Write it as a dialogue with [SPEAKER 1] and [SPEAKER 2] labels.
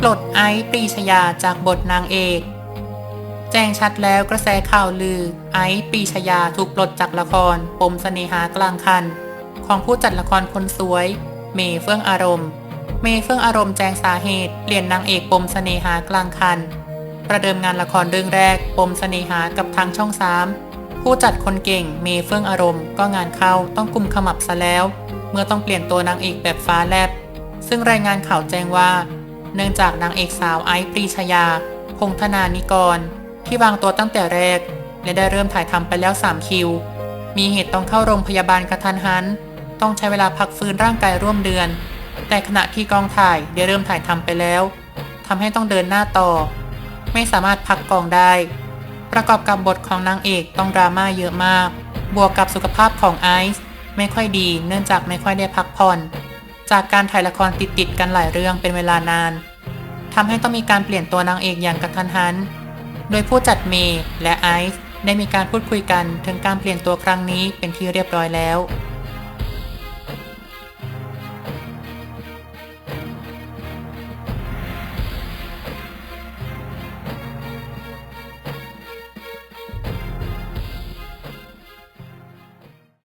[SPEAKER 1] ปลดไอซ์ปรีชยาจากบทนางเอก แจ้งชัดแล้วกระแสข่าวลือ ไอซ์ปรีชยาถูกปลดจากละคร ปมเสน่หากลางคัน ของผู้จัดละครคนสวย เมเฟื่องอารมณ์ เมเฟื่องอารมณ์แจ้งสาเหตุเปลี่ยนนางเอกปมเสน่หากลางคัน ประเดิมงานละครเรื่องแรก ปมเสน่หากับทางช่องสามผู้จัดคนเก่งเมเฟื่องอารมณ์ ก็งานเข้าต้องกุมขมับซะแล้ว เมื่อต้องเปลี่ยนตัวนางเอกแบบฟ้าแลบซึ่งรายงานข่าวแจ้งว่า เนื่องจากนางเอกสาวไอซ์ปรีชยา พงธนานิกร ที่วางตัวตั้งแต่แรก และได้เริ่มถ่ายทำไปแล้ว 3 คิว มีเหตุต้องเข้าโรงพยาบาลกระทันหัน ต้องใช้เวลาพักฟื้นร่างกายร่วมเดือน แต่ขณะที่กองถ่ายได้เริ่มถ่ายทำไปแล้วทำให้ต้องเดินหน้าต่อ ไม่สามารถพักกองได้ ประกอบกับบทของนางเอกต้องดราม่าเยอะมาก บวกกับสุขภาพของไอซ์ไม่ค่อยดี เนื่องจากไม่ค่อยได้พักผ่อน จากการถ่ายละครติดติดกันหลายเรื่องเป็นเวลานาน ทำให้ต้องมีการเปลี่ยนตัวนางเอกอย่างกระทันหัน โดยผู้จัดเมย์และไอซ์ได้มีการพูดคุยกันถึงการเปลี่ยนตัวครั้งนี้เป็นที่เรียบร้อยแล้ว